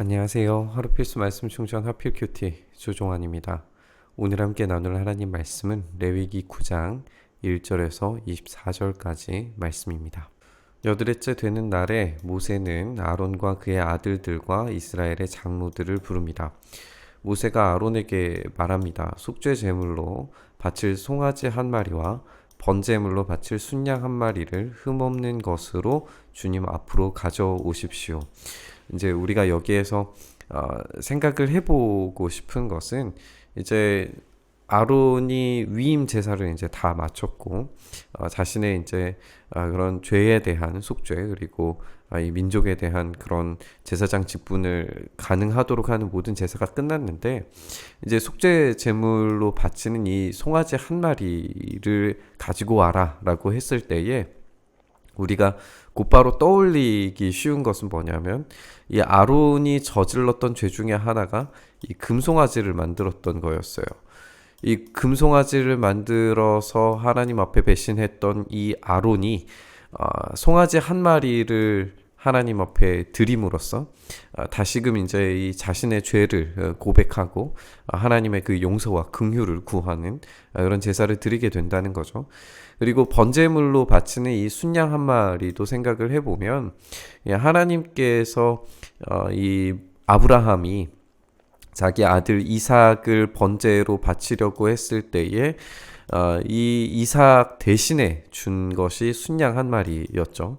안녕하세요. 하루 필수 말씀 충전 하필 큐티 조종환입니다. 오늘 함께 나눌 하나님 말씀은 레위기 9장 1절에서 24절까지 말씀입니다. 여드레째 되는 날에 모세는 아론과 그의 아들들과 이스라엘의 장로들을 부릅니다. 모세가 아론에게 말합니다. 속죄 제물로 바칠 송아지 한 마리와 번제물로 바칠 순양 한 마리를 흠없는 것으로 주님 앞으로 가져오십시오. 이제 우리가 여기에서 어, 생각을 해보고 싶은 것은 이제 아론이 위임 제사를 이제 다 마쳤고 어, 자신의 이제 어, 그런 죄에 대한 속죄 그리고 아, 이 민족에 대한 그런 제사장 직분을 가능하도록 하는 모든 제사가 끝났는데 이제 속죄 제물로 바치는 이 송아지 한 마리를 가지고 와라라고 했을 때에 우리가 곧바로 떠올리기 쉬운 것은 뭐냐면 이 아론이 저질렀던 죄 중에 하나가 이 금송아지를 만들었던 거였어요. 이 금송아지를 만들어서 하나님 앞에 배신했던 이 아론이 어, 송아지 한 마리를 하나님 앞에 드림으로써 어, 다시금 이제 이 자신의 죄를 어, 고백하고 어, 하나님의 그 용서와 긍휼을 구하는 어, 그런 제사를 드리게 된다는 거죠. 그리고 번제물로 바치는 이 순양 한 마리도 생각을 해보면 예, 하나님께서 어, 이 아브라함이 자기 아들 이삭을 번제로 바치려고 했을 때에 어, 이 이삭 대신에 준 것이 순양 한 마리였죠.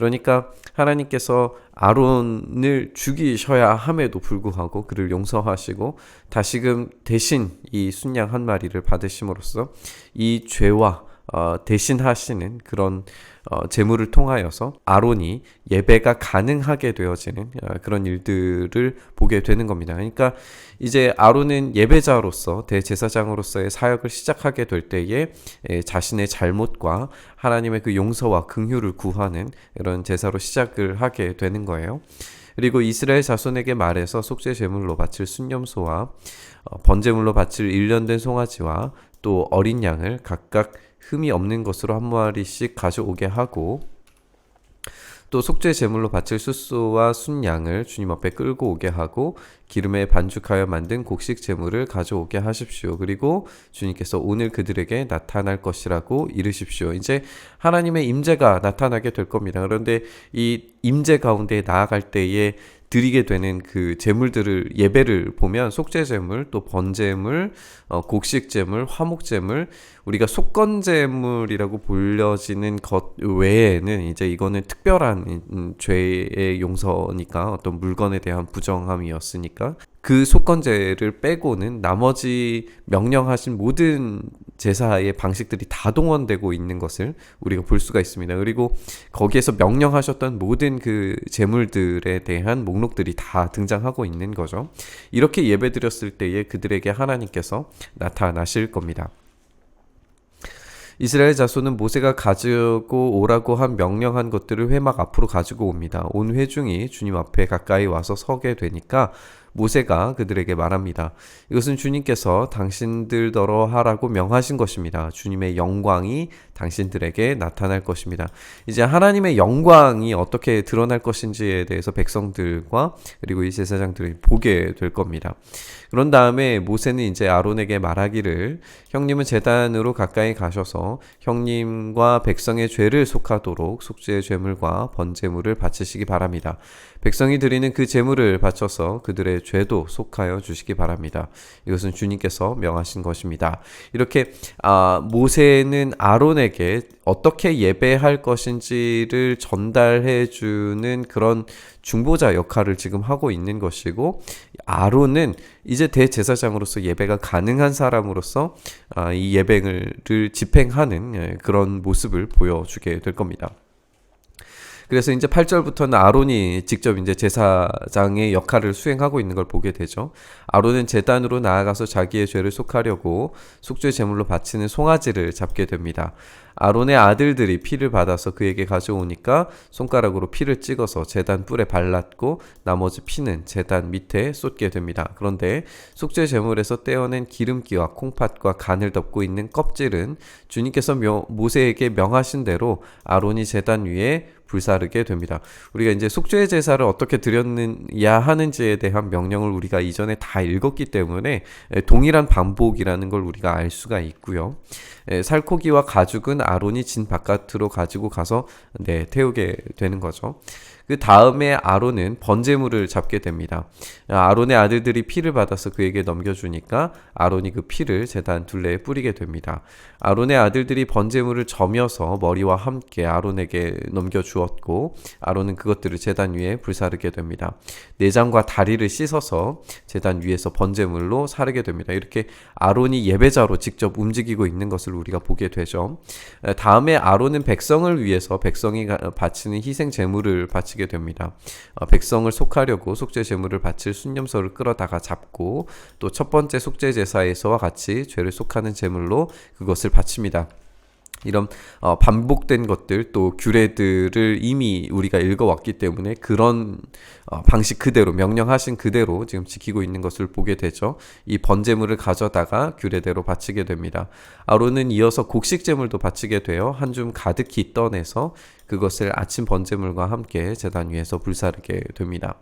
그러니까 하나님께서 아론을 죽이셔야 함에도 불구하고 그를 용서하시고 다시금 대신 이 순양 한 마리를 받으심으로써 이 죄와 어, 대신하시는 그런 어, 재물을 통하여서 아론이 예배가 가능하게 되어지는 어, 그런 일들을 보게 되는 겁니다. 그러니까 이제 아론은 예배자로서 대제사장으로서의 사역을 시작하게 될 때에 에, 자신의 잘못과 하나님의 그 용서와 긍휼을 구하는 이런 제사로 시작을 하게 되는 거예요. 그리고 이스라엘 자손에게 말해서 속죄 제물로 바칠 순념소와 어, 번제물로 바칠 일년된 송아지와 또 어린 양을 각각 흠이 없는 것으로 한 마리씩 가져오게 하고 또 속죄 제물로 바칠 숫소와 순양을 주님 앞에 끌고 오게 하고 기름에 반죽하여 만든 곡식 제물을 가져오게 하십시오. 그리고 주님께서 오늘 그들에게 나타날 것이라고 이르십시오. 이제 하나님의 임재가 나타나게 될 겁니다. 그런데 이 임재 가운데 나아갈 때에 드리게 되는 그 제물들을 예배를 보면 속죄 제물, 또 번제물, 어, 곡식 제물, 화목 제물, 우리가 속건 제물이라고 불려지는 것 외에는 이제 이거는 특별한 음, 죄의 용서니까 어떤 물건에 대한 부정함이었으니까 그 속건제를 빼고는 나머지 명령하신 모든 제사의 방식들이 다 동원되고 있는 것을 우리가 볼 수가 있습니다. 그리고 거기에서 명령하셨던 모든 그 제물들에 대한 목록들이 다 등장하고 있는 거죠. 이렇게 예배드렸을 때에 그들에게 하나님께서 나타나실 겁니다. 이스라엘 자손은 모세가 가지고 오라고 한 명령한 것들을 회막 앞으로 가지고 옵니다. 온 회중이 주님 앞에 가까이 와서 서게 되니까 모세가 그들에게 말합니다. 이것은 주님께서 당신들더러 하라고 명하신 것입니다. 주님의 영광이 당신들에게 나타날 것입니다. 이제 하나님의 영광이 어떻게 드러날 것인지에 대해서 백성들과 그리고 이 제사장들이 보게 될 겁니다. 그런 다음에 모세는 이제 아론에게 말하기를 형님은 재단으로 가까이 가셔서 형님과 백성의 죄를 속하도록 속죄의 죄물과 번제물을 바치시기 바랍니다. 백성이 드리는 그 제물을 바쳐서 그들의 죄도 속하여 주시기 바랍니다. 이것은 주님께서 명하신 것입니다. 이렇게 아, 모세는 아론에게 어떻게 예배할 것인지를 전달해 주는 그런 중보자 역할을 지금 하고 있는 것이고 아론은 이제 대제사장으로서 예배가 가능한 사람으로서 아, 이 예배를 집행하는 예, 그런 모습을 보여주게 될 겁니다. 그래서 이제 8절부터는 아론이 직접 이제 제사장의 역할을 수행하고 있는 걸 보게 되죠. 아론은 제단으로 나아가서 자기의 죄를 속하려고 속죄 제물로 바치는 송아지를 잡게 됩니다. 아론의 아들들이 피를 받아서 그에게 가져오니까 손가락으로 피를 찍어서 제단 뿔에 발랐고 나머지 피는 제단 밑에 쏟게 됩니다. 그런데 속죄 제물에서 떼어낸 기름기와 콩팥과 간을 덮고 있는 껍질은 주님께서 모세에게 명하신 대로 아론이 제단 위에 불사르게 됩니다. 우리가 이제 속죄 제사를 어떻게 드렸느냐 하는지에 대한 명령을 우리가 이전에 다 읽었기 때문에 에, 동일한 반복이라는 걸 우리가 알 수가 있고요. 에, 살코기와 가죽은 아론이 진 바깥으로 가지고 가서 네, 태우게 되는 거죠. 그 다음에 아론은 번제물을 잡게 됩니다. 아론의 아들들이 피를 받아서 그에게 넘겨주니까 아론이 그 피를 제단 둘레에 뿌리게 됩니다. 아론의 아들들이 번제물을 점여서 머리와 함께 아론에게 넘겨주었고 아론은 그것들을 제단 위에 불사르게 됩니다. 내장과 다리를 씻어서 제단 위에서 번제물로 사르게 됩니다. 이렇게 아론이 예배자로 직접 움직이고 있는 것을 우리가 보게 되죠. 다음에 아론은 백성을 위해서 백성이 바치는 희생 제물을 바치게 됩니다. 어, 백성을 속하려고 속죄 제물을 바칠 순념소를 끌어다가 잡고 또 첫 번째 속죄 제사에서와 같이 죄를 속하는 제물로 그것을 바칩니다. 이런 어, 반복된 것들 또 규례들을 이미 우리가 읽어왔기 때문에 그런 어, 방식 그대로 명령하신 그대로 지금 지키고 있는 것을 보게 되죠. 이 번제물을 가져다가 규례대로 바치게 됩니다. 아론은 이어서 곡식 제물도 바치게 되어 한 줌 가득히 떠내서 그것을 아침 번제물과 함께 제단 위에서 불사르게 됩니다.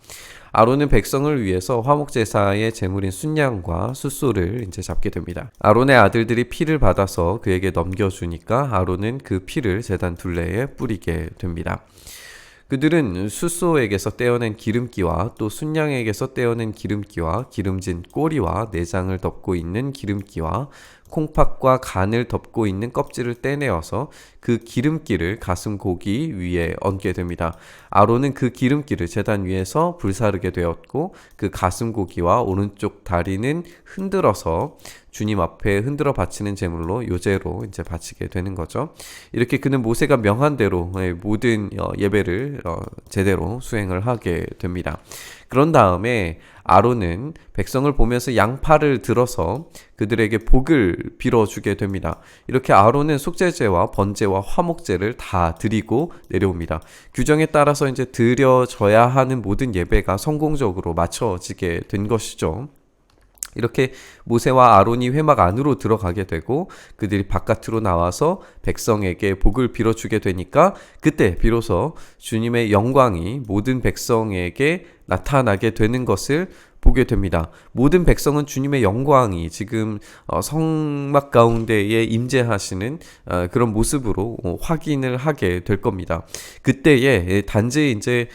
아론은 백성을 위해서 화목 제사의 제물인 순양과 숫소를 이제 잡게 됩니다. 아론의 아들들이 피를 받아서 그에게 넘겨주니까 아론은 그 피를 제단 둘레에 뿌리게 됩니다. 그들은 숫소에게서 떼어낸 기름기와 또 순양에게서 떼어낸 기름기와 기름진 꼬리와 내장을 덮고 있는 기름기와 콩팥과 간을 덮고 있는 껍질을 떼내어서 그 기름기를 가슴 고기 위에 얹게 됩니다. 아론은 그 기름기를 제단 위에서 불사르게 되었고 그 가슴 고기와 오른쪽 다리는 흔들어서 주님 앞에 흔들어 바치는 제물로 요제로 이제 바치게 되는 거죠. 이렇게 그는 모세가 명한 대로 예, 모든 어, 예배를 어, 제대로 수행을 하게 됩니다. 그런 다음에 아론은 백성을 보면서 양팔을 들어서 그들에게 복을 빌어주게 됩니다. 이렇게 아론은 속죄제와 번제와 화목제를 다 드리고 내려옵니다. 규정에 따라서 이제 드려져야 하는 모든 예배가 성공적으로 마쳐지게 된 것이죠. 이렇게 모세와 아론이 회막 안으로 들어가게 되고 그들이 바깥으로 나와서 백성에게 복을 빌어주게 되니까 그때 비로소 주님의 영광이 모든 백성에게 나타나게 되는 것을 보게 됩니다. 모든 백성은 주님의 영광이 지금 어, 성막 가운데에 임재하시는 어, 그런 모습으로 어, 확인을 하게 될 겁니다. 그때에 단지 이제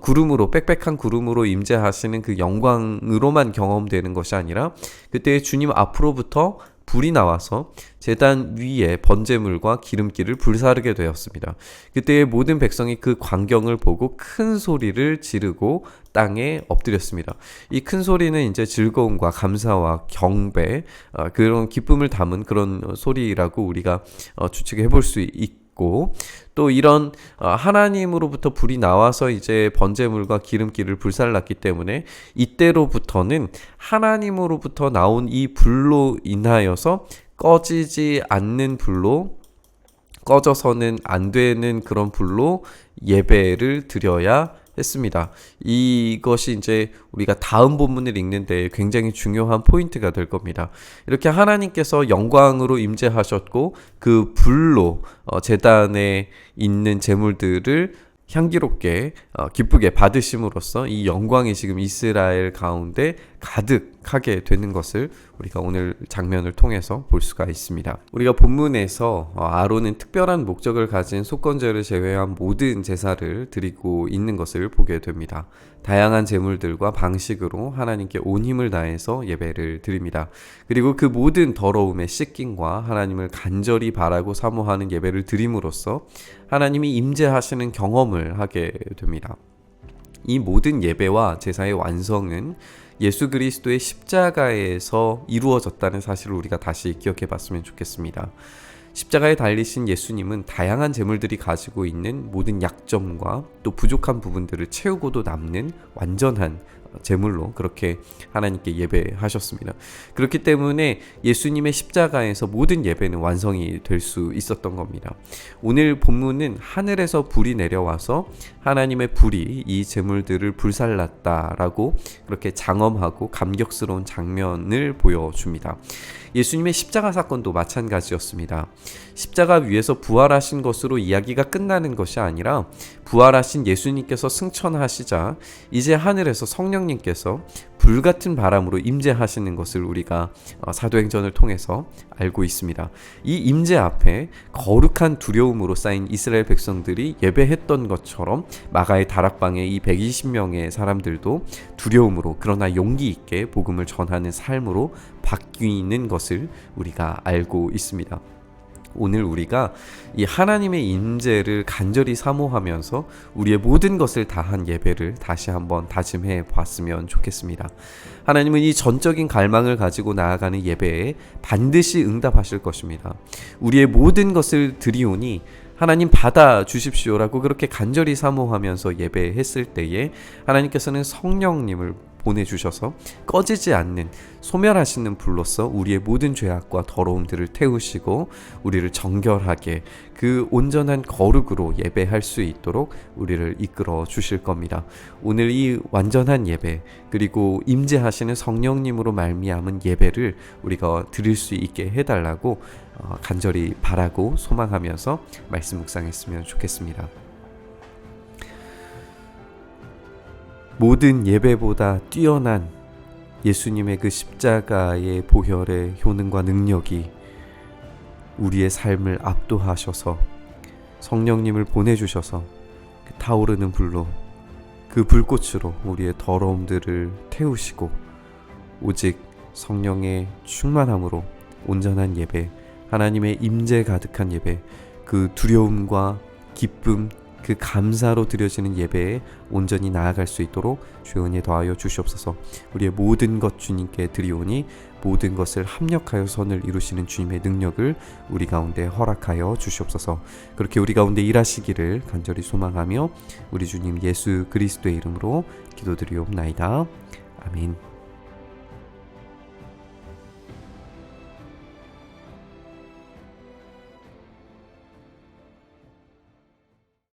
구름으로 빽빽한 구름으로 임재하시는 그 영광으로만 경험되는 것이 아니라 그때 주님 앞으로부터 불이 나와서 재단 위에 번제물과 기름기를 불사르게 되었습니다. 그때 모든 백성이 그 광경을 보고 큰 소리를 지르고 땅에 엎드렸습니다. 이 큰 소리는 이제 즐거움과 감사와 경배 어, 그런 기쁨을 담은 그런 소리라고 우리가 어, 추측해 볼 수 있. 있고 또 이런 어, 하나님으로부터 불이 나와서 이제 번제물과 기름기를 불살랐기 때문에 이때로부터는 하나님으로부터 나온 이 불로 인하여서 꺼지지 않는 불로 꺼져서는 안 되는 그런 불로 예배를 드려야 했습니다. 이것이 이제 우리가 다음 본문을 읽는데 굉장히 중요한 포인트가 될 겁니다. 이렇게 하나님께서 영광으로 임재하셨고 그 불로 어, 재단에 있는 제물들을 향기롭게 어, 기쁘게 받으심으로써 이 영광이 지금 이스라엘 가운데 가득 하게 되는 것을 우리가 오늘 장면을 통해서 볼 수가 있습니다. 우리가 본문에서 어, 아론은 특별한 목적을 가진 속건제를 제외한 모든 제사를 드리고 있는 것을 보게 됩니다. 다양한 제물들과 방식으로 하나님께 온 힘을 다해서 예배를 드립니다. 그리고 그 모든 더러움의 씻김과 하나님을 간절히 바라고 사모하는 예배를 드림으로써 하나님이 임재하시는 경험을 하게 됩니다. 이 모든 예배와 제사의 완성은 예수 그리스도의 십자가에서 이루어졌다는 사실을 우리가 다시 기억해 봤으면 좋겠습니다. 십자가에 달리신 예수님은 다양한 재물들이 가지고 있는 모든 약점과 또 부족한 부분들을 채우고도 남는 완전한 제물로 그렇게 하나님께 예배하셨습니다. 그렇기 때문에 예수님의 십자가에서 모든 예배는 완성이 될 수 있었던 겁니다. 오늘 본문은 하늘에서 불이 내려와서 하나님의 불이 이 제물들을 불살랐다라고 그렇게 장엄하고 감격스러운 장면을 보여줍니다. 예수님의 십자가 사건도 마찬가지였습니다. 십자가 위에서 부활하신 것으로 이야기가 끝나는 것이 아니라 부활하신 예수님께서 승천하시자 이제 하늘에서 성령 님께서 불같은 바람으로 임재하시는 것을 우리가 어, 사도행전을 통해서 알고 있습니다. 이 임재 앞에 거룩한 두려움으로 쌓인 이스라엘 백성들이 예배했던 것처럼 마가의 다락방에 이 120명의 사람들도 두려움으로 그러나 용기 있게 복음을 전하는 삶으로 바뀌는 것을 우리가 알고 있습니다. 오늘 우리가 이 하나님의 임재를 간절히 사모하면서 우리의 모든 것을 다한 예배를 다시 한번 다짐해 봤으면 좋겠습니다. 하나님은 이 전적인 갈망을 가지고 나아가는 예배에 반드시 응답하실 것입니다. 우리의 모든 것을 드리오니 하나님 받아 주십시오라고 그렇게 간절히 사모하면서 예배했을 때에 하나님께서는 성령님을 보내주셔서 꺼지지 않는 소멸하시는 불로서 우리의 모든 죄악과 더러움들을 태우시고 우리를 정결하게 그 온전한 거룩으로 예배할 수 있도록 우리를 이끌어 주실 겁니다. 오늘 이 완전한 예배 그리고 임재하시는 성령님으로 말미암은 예배를 우리가 드릴 수 있게 해달라고 어, 간절히 바라고 소망하면서 말씀 묵상했으면 좋겠습니다. 모든 예배보다 뛰어난 예수님의 그 십자가의 보혈의 효능과 능력이 우리의 삶을 압도하셔서 성령님을 보내주셔서 그 타오르는 불로 그 불꽃으로 우리의 더러움들을 태우시고 오직 성령의 충만함으로 온전한 예배 하나님의 임재 가득한 예배 그 두려움과 기쁨 그 감사로 드려지는 예배에 온전히 나아갈 수 있도록 주연이 더하여 주시옵소서. 우리의 모든 것 주님께 드리오니 모든 것을 합력하여 선을 이루시는 주님의 능력을 우리 가운데 허락하여 주시옵소서. 그렇게 우리 가운데 일하시기를 간절히 소망하며 우리 주님 예수 그리스도의 이름으로 기도드리옵나이다. 아멘.